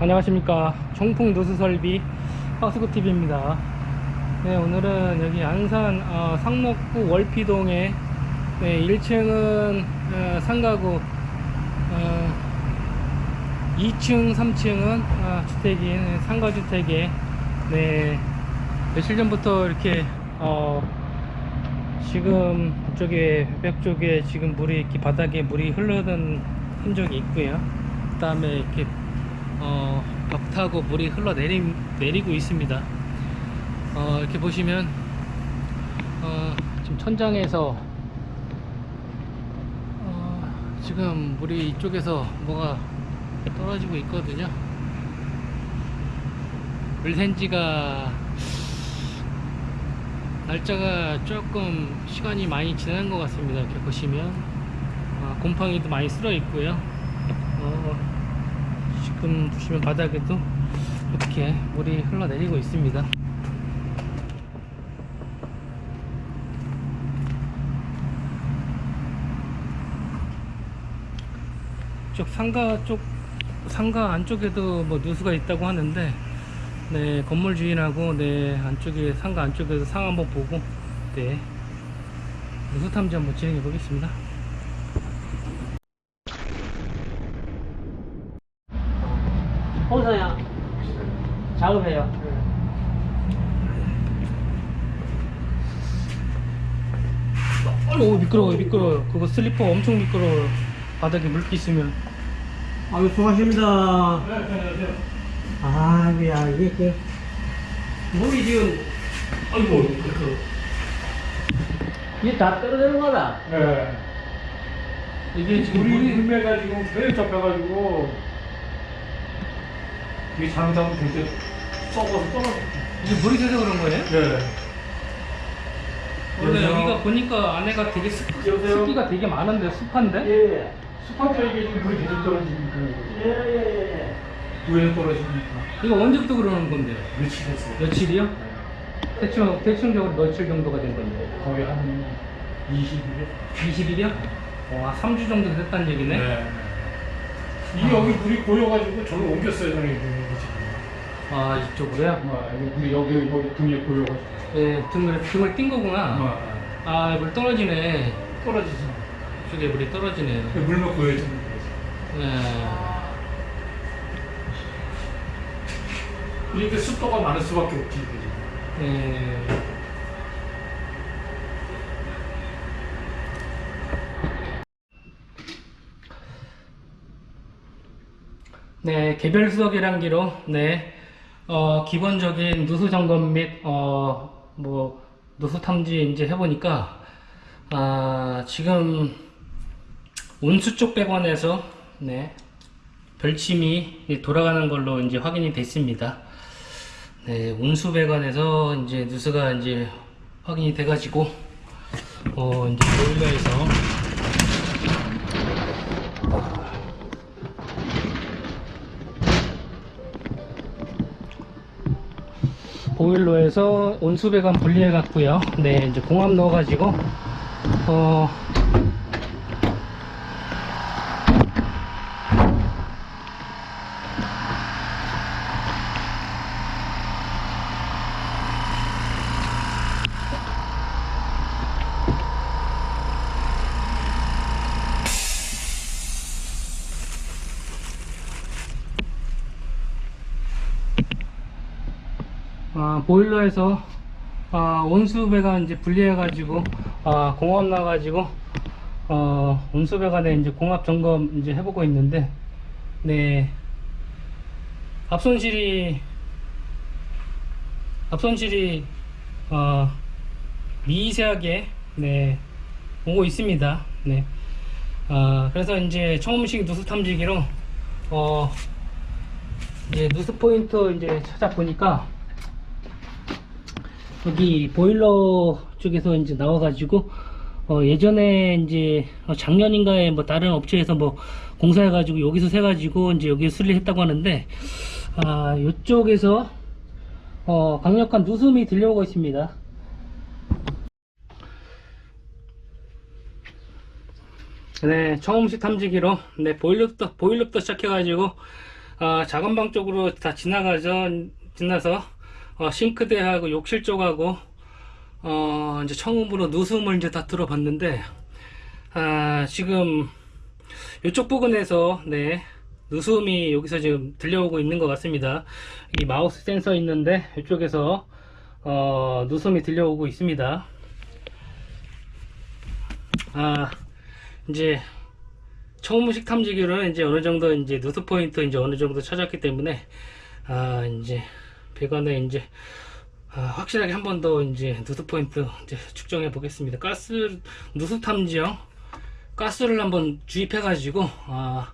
안녕하십니까. 종풍 누수설비 하수구TV입니다. 네 오늘은 여기 안산 어, 상록구 월피동에 네, 1층은 어, 상가구 어, 2층 3층은 어, 주택인 상가주택에 네 며칠 전부터 이렇게 어, 지금 그쪽에 벽 쪽에 지금 물이 이렇게 바닥에 물이 흐르는 흔적이 있고요. 그 다음에 이렇게 어, 벽 타고 물이 흘러내리, 내리고 있습니다. 어, 이렇게 보시면, 어, 지금 천장에서, 어, 지금 물이 이쪽에서 뭐가 떨어지고 있거든요. 물샌지가, 날짜가 조금 시간이 많이 지난 것 같습니다. 이렇게 보시면, 어, 곰팡이도 많이 쓸어 있고요. 어, 지금 보시면 바닥에도 이렇게 물이 흘러내리고 있습니다. 쪽 상가 쪽 상가 안쪽에도 뭐 누수가 있다고 하는데 네 건물 주인하고 네 안쪽에 상가 안쪽에서 상 한번 보고 네 누수 탐지 한번 진행해 보겠습니다. 홍사야 작업해요. 오 미끄러워 미끄러워 그거 슬리퍼 엄청 미끄러워 바닥에 물기 있으면 아유 수고하십니다. 아야 이게 그 물이 지금 아이고 미끄러워 이게 다 떨어지는 거다. 네. 이게 지금 물이 물매가지고 배에 접혀가지고 이게 잘못하면 되게 썩어서 떨어져. 이게 물이 새서 그런 거예요? 네. 원래 여보세요? 여기가 보니까 안에가 되게 습, 여보세요? 습기가 되게 많은데 습한데? 예. 습하니까 이게 지금 물이 계속 떨어지니까 예예예. 왜 떨어지니까 이거 언제부터 그러는 건데요? 며칠 됐어요. 며칠이요? 대충 대충적으로 며칠 정도가 된 건데? 거의 한 20일. 20일이요? 와 3주 정도 됐다는 얘기네? 네. 이 여기 물이 고여가지고 저를 옮겼어요, 이거 지금. 아 이쪽으로요? 아, 여기 물이 여기 여기 등에 고여가지고. 네 등을 등을 띈 거구나 아, 아물 떨어지네 떨어지죠. 이쪽에 물이 떨어지네 물만 고여지는 거지. 네. 이렇게 습도가 많을 수밖에 없지. 이게 지 네. 네, 개별 수도 계량기로 네, 어, 기본적인 누수 점검 및 어, 뭐 누수 탐지 이제 해보니까 아, 지금 온수 쪽 배관에서 네, 별침이 돌아가는 걸로 이제 확인이 됐습니다. 네, 온수 배관에서 이제 누수가 이제 확인이 돼가지고 어 이제 보일러에서 보일러에서 온수 배관 분리해 갖고요. 네, 이제 공합 넣어 가지고 어 아, 보일러에서 아, 온수배가 이제 분리해 가지고 아, 공합 나가지고 어, 온수배관에 이제 공합 점검 이제 해보고 있는데 네 앞손실이 앞손실이 어, 미세하게 네 오고 있습니다. 네. 아, 그래서 이제 처음식 누수 탐지기로 어, 이제 누수 포인트 이제 찾아보니까 여기 보일러 쪽에서 이제 나와가지고 어 예전에 이제 어, 작년인가에 뭐 다른 업체에서 뭐 공사해가지고 여기서 세가지고 이제 여기 수리했다고 하는데 아 이쪽에서 어 강력한 누수음이 들려오고 있습니다. 네, 처음식 탐지기로 네 보일러부터 보일러부터 시작해가지고 아, 작은 방 쪽으로 다 지나가서 지나서 어, 싱크대하고 욕실 쪽하고 어, 이제 처음으로 누수음을 이제 다 들어봤는데 아, 지금 이쪽 부근에서 네 누수음이 여기서 지금 들려오고 있는 것 같습니다. 이 마우스 센서 있는데 이쪽에서 어, 누수음이 들려오고 있습니다. 아 이제 처음식 탐지기로는 이제 어느 정도 이제 누수 포인트 이제 어느 정도 찾았기 때문에 아 이제 배관에 이제 아, 확실하게 한 번 더 이제 누수 포인트 이제 측정해 보겠습니다. 가스 누수 탐지형 가스를 한번 주입해 가지고 아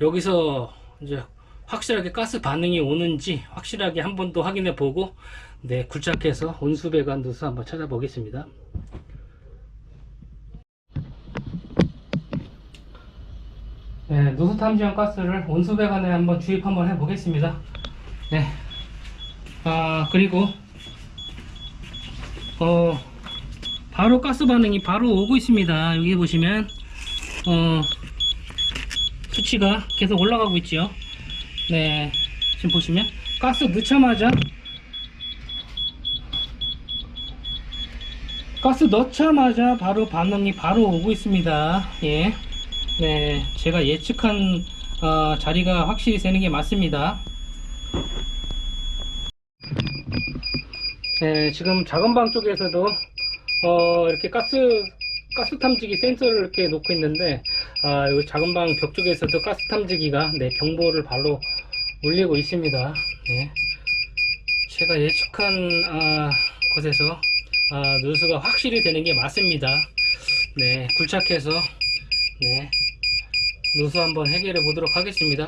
여기서 이제 확실하게 가스 반응이 오는지 확실하게 한 번 더 확인해 보고 네 굴착해서 온수 배관 누수 한번 찾아보겠습니다. 네, 누수 탐지형 가스를 온수 배관에 한번 주입 한번 해 보겠습니다. 네. 아, 그리고 어 바로 가스 반응이 바로 오고 있습니다. 여기 보시면 어 수치가 계속 올라가고 있죠. 네. 지금 보시면 가스 넣자마자 가스 넣자마자 바로 반응이 바로 오고 있습니다. 예. 네, 제가 예측한 어, 자리가 확실히 되는 게 맞습니다. 네, 지금 작은 방 쪽에서도 어, 이렇게 가스 가스 탐지기 센서를 이렇게 놓고 있는데 아, 이 작은 방 벽 쪽에서도 가스 탐지기가 네, 경보를 바로 울리고 있습니다. 네. 제가 예측한 아, 곳에서 아, 누수가 확실히 되는 게 맞습니다. 네, 굴착해서 네, 누수 한번 해결해 보도록 하겠습니다.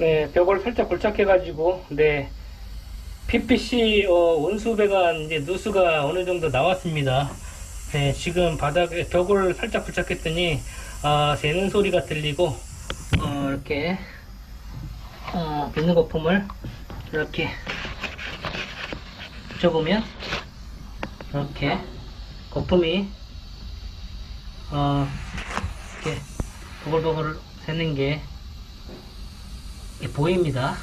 네, 벽을 살짝 굴착해가지고, 네, PPC 어, 온수 배관 이제 누수가 어느 정도 나왔습니다. 네, 지금 바닥에 벽을 살짝 굴착했더니 아, 새는 소리가 들리고 어, 이렇게 어, 비누 거품을 이렇게 붙여보면 이렇게 거품이 어, 이렇게 보글보글 새는 게 보입니다.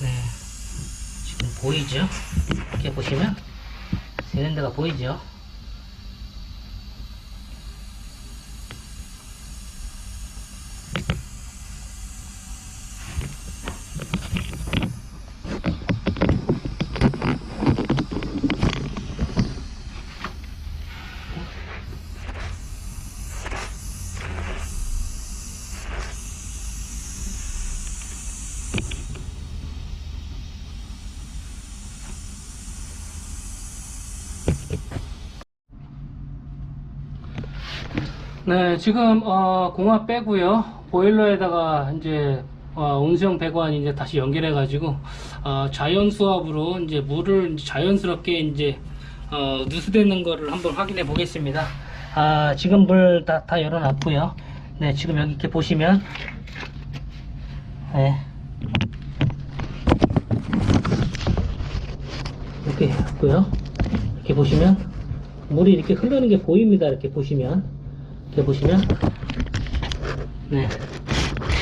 네, 지금 보이죠? 이렇게 보시면 새는 데가 보이죠? 네, 지금 어, 공합 빼고요. 보일러에다가 이제 어, 온수형 배관 이제 다시 연결해 가지고 어, 자연 수압으로 이제 물을 이제 자연스럽게 이제 어, 누수되는 거를 한번 확인해 보겠습니다. 아, 지금 물 다 다 열어 놨고요. 네, 지금 여기 이렇게 보시면 네. 이렇게 했고요. 이렇게 보시면 물이 이렇게 흐르는 게 보입니다. 이렇게 보시면 이렇게 보시면 네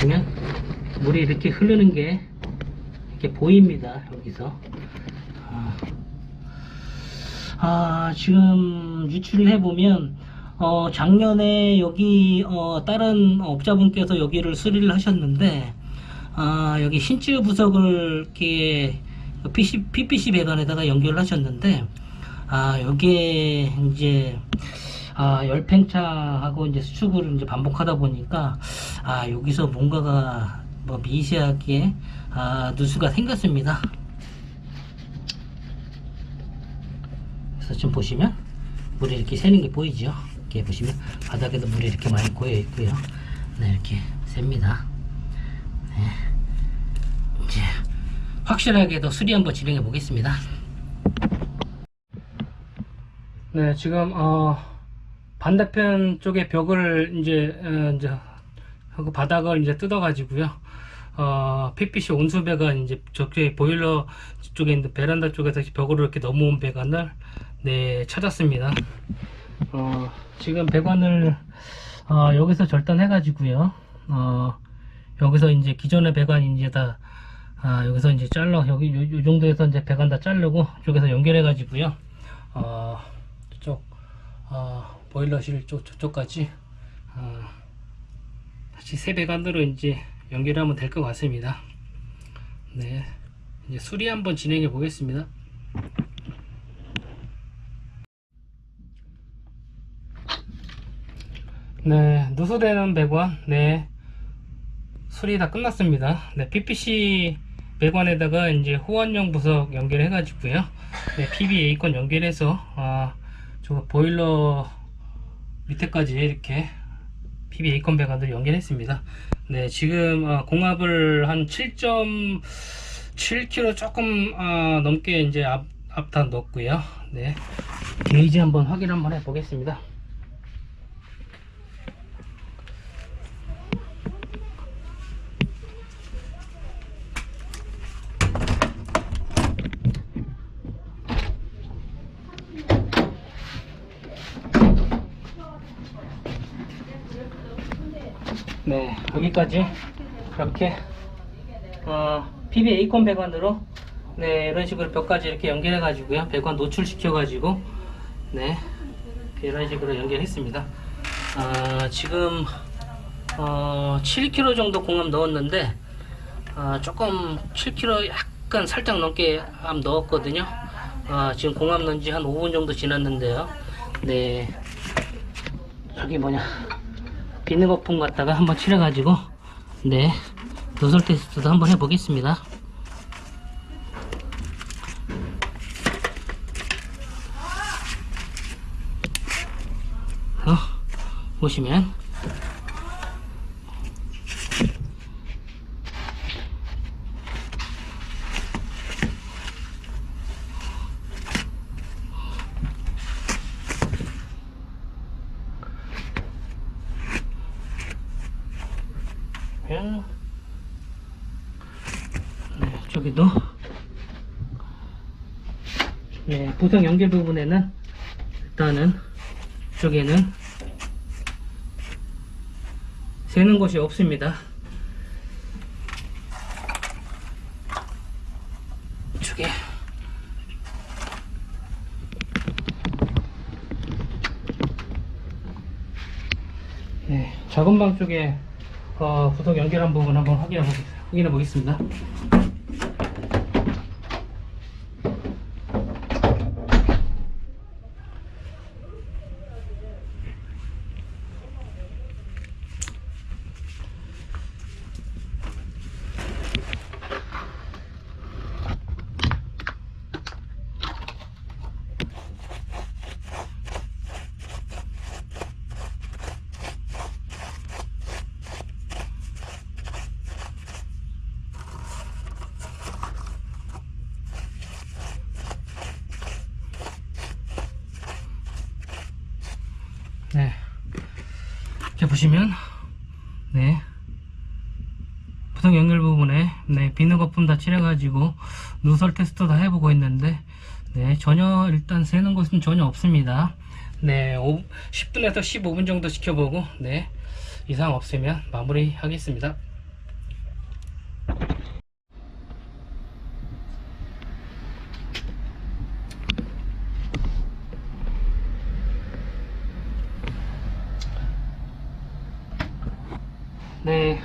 보면 물이 이렇게 흐르는 게 이렇게 보입니다. 여기서 아, 아, 지금 유출을 해보면 어, 작년에 여기 어, 다른 업자분께서 여기를 수리를 하셨는데 아, 여기 신츠 부석을 이렇게 PC, PPC 배관에다가 연결을 하셨는데 아, 여기에 이제 아, 열팽차하고 이제 수축을 이제 반복하다 보니까 아, 여기서 뭔가가 뭐 미세하게 아, 누수가 생겼습니다. 그래서 지금 보시면 물이 이렇게 새는 게 보이죠? 이렇게 보시면 바닥에도 물이 이렇게 많이 고여 있고요. 네, 이렇게 셉니다. 네. 이제 확실하게 더 수리 한번 진행해 보겠습니다. 네, 지금 어 반대편 쪽에 벽을 이제 어, 이제 하고 바닥을 이제 뜯어가지고요. 어 PPC 온수 배관 이제 저쪽에 보일러 쪽에 있는 베란다 쪽에서 벽으로 이렇게 넘어온 배관을 네 찾았습니다. 어 지금 배관을 어, 여기서 절단해 가지고요. 어 여기서 이제 기존의 배관 이제 다 아, 여기서 이제 잘라 여기 요, 요 정도에서 이제 배관 다 자르고 쪽에서 연결해 가지고요 어 저쪽 어 보일러실 쪽 저쪽까지 어, 다시 새 배관으로 이제 연결하면 될 것 같습니다 네 이제 수리 한번 진행해 보겠습니다 네 누수되는 배관 네 수리 다 끝났습니다. 네, PPC 배관에다가 이제 호환용 부석 연결해 가지고요. 네, PBA건 연결해서 아, 저 보일러 밑에까지 이렇게 PBA건 배관들 연결했습니다. 네, 지금 아, 공압을 한 7.7kg 조금 아, 넘게 이제 앞, 앞단 넣었고요. 네, 게이지 한번 확인 한번 해 보겠습니다. 네, 여기까지 이렇게 어, PBA콘 배관으로 네, 이런 식으로 벽까지 이렇게 연결해 가지고요. 배관 노출시켜 가지고 네, 이런 식으로 연결했습니다. 아, 지금 어, 7kg 정도 공합 넣었는데 아, 조금 7kg 약간 살짝 넘게 암 넣었거든요. 아, 지금 공합 넣은 지 한 5분 정도 지났는데요. 네, 저기 뭐냐 비늘 거품 갖다가 한번 칠해가지고 네 노즐 테스트도 한번 해보겠습니다. 어, 보시면 네, 저기도. 네, 부성 연결 부분에는 일단은 쪽에는 새는 곳이 없습니다. 이쪽에 네, 작은 방 쪽에 어, 부속 연결한 부분 한번 확인해, 보겠, 확인해 보겠습니다. 네. 이렇게 보시면, 네. 부속 연결 부분에, 네, 비누 거품 다 칠해가지고, 누설 테스트 다 해보고 있는데, 네, 전혀 일단 새는 것은 전혀 없습니다. 네, 5, 10분에서 15분 정도 지켜보고, 네, 이상 없으면 마무리 하겠습니다. 네,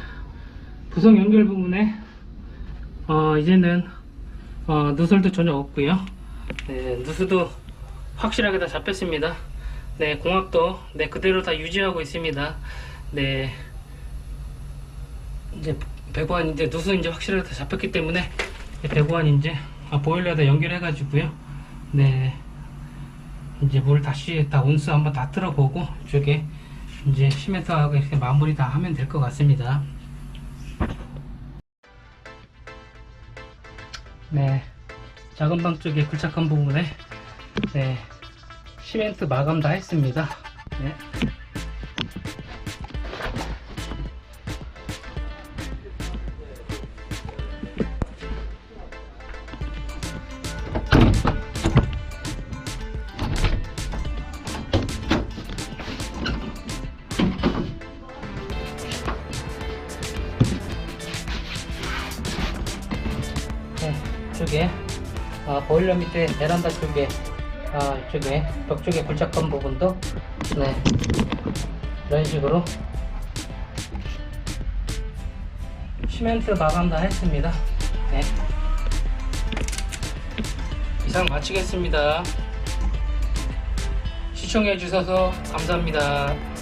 부속 연결 부분에 어, 이제는 어, 누설도 전혀 없고요. 네, 누수도 확실하게 다 잡혔습니다. 네, 공학도 네 그대로 다 유지하고 있습니다. 네, 이제 배관 이제 누수 이제 확실하게 다 잡혔기 때문에 이 배관 이제 아, 보일러에다 연결해 가지고요. 네, 이제 물 다시 다 온수 한번 다 틀어보고 이쪽에 이제 시멘트하고 이렇게 마무리 다 하면 될 것 같습니다. 네, 작은 방 쪽에 굴착한 부분에 네, 시멘트 마감 다 했습니다. 네. 네, 쪽에 아, 보일러 밑에 베란다 쪽에 아, 이쪽에 벽 쪽에 굴착한 부분도 네 이런 식으로 시멘트 마감 다 했습니다. 네 이상 마치겠습니다. 시청해 주셔서 감사합니다.